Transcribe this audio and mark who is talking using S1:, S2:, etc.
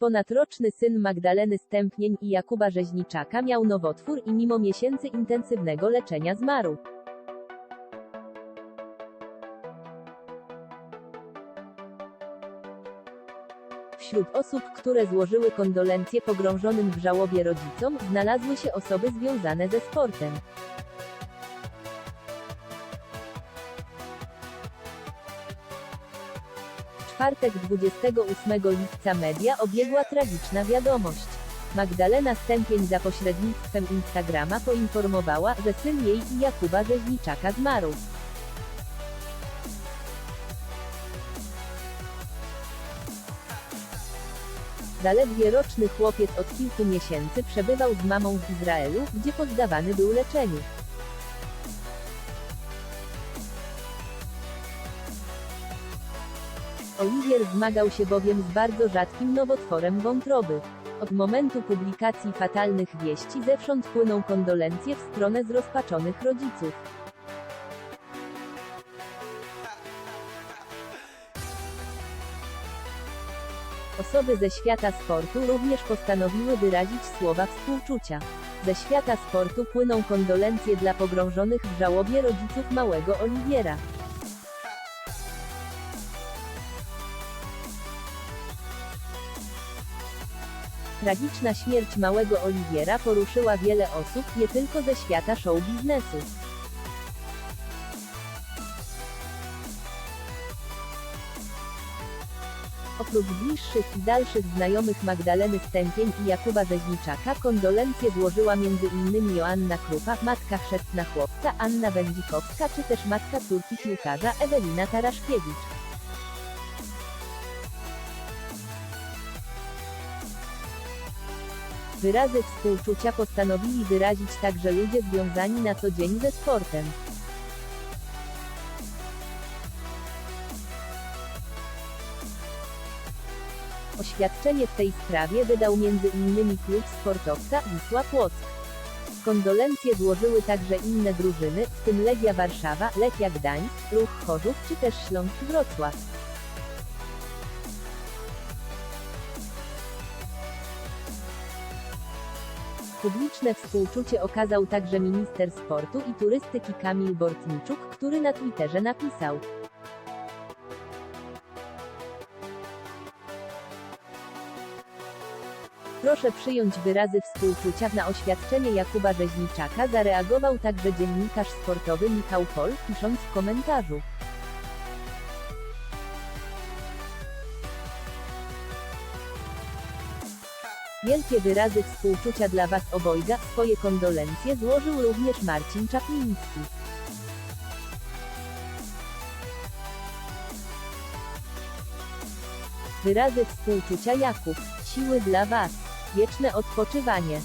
S1: Ponadroczny syn Magdaleny Stępnień i Jakuba Rzeźniczaka miał nowotwór i mimo miesięcy intensywnego leczenia zmarł. Wśród osób, które złożyły kondolencje pogrążonym w żałobie rodzicom, znalazły się osoby związane ze sportem. Czwartek 28 lipca media obiegła tragiczna wiadomość. Magdalena Stępień za pośrednictwem Instagrama poinformowała, że syn jej i Jakuba Rzeźniczaka zmarł. Zaledwie roczny chłopiec od kilku miesięcy przebywał z mamą w Izraelu, gdzie poddawany był leczeniu. Oliwier zmagał się bowiem z bardzo rzadkim nowotworem wątroby. Od momentu publikacji fatalnych wieści zewsząd płyną kondolencje w stronę zrozpaczonych rodziców. Osoby ze świata sportu również postanowiły wyrazić słowa współczucia. Ze świata sportu płyną kondolencje dla pogrążonych w żałobie rodziców małego Oliwiera. Tragiczna śmierć małego Oliwiera poruszyła wiele osób, nie tylko ze świata show biznesu. Oprócz bliższych i dalszych znajomych Magdaleny Stępień i Jakuba Rzeźniczaka kondolencje złożyła m.in. Joanna Krupa, matka chrzestna chłopca Anna Wędzikowska czy też matka córki piłkarza Ewelina Taraszkiewicz. Wyrazy współczucia postanowili wyrazić także ludzie związani na co dzień ze sportem. Oświadczenie w tej sprawie wydał m.in. klub sportowca Wisła Płock. Kondolencje złożyły także inne drużyny, w tym Legia Warszawa, Lechia Gdańsk, Ruch Chorzów czy też Śląsk Wrocław. Publiczne współczucie okazał także minister sportu i turystyki Kamil Bortniczuk, który na Twitterze napisał. Proszę przyjąć wyrazy współczucia na oświadczenie Jakuba Rzeźniczaka zareagował także dziennikarz sportowy Michał Pol, pisząc w komentarzu. Wielkie wyrazy współczucia dla Was obojga, swoje kondolencje złożył również Marcin Czapliński. Wyrazy współczucia Jakub, siły dla Was, wieczne odpoczywanie.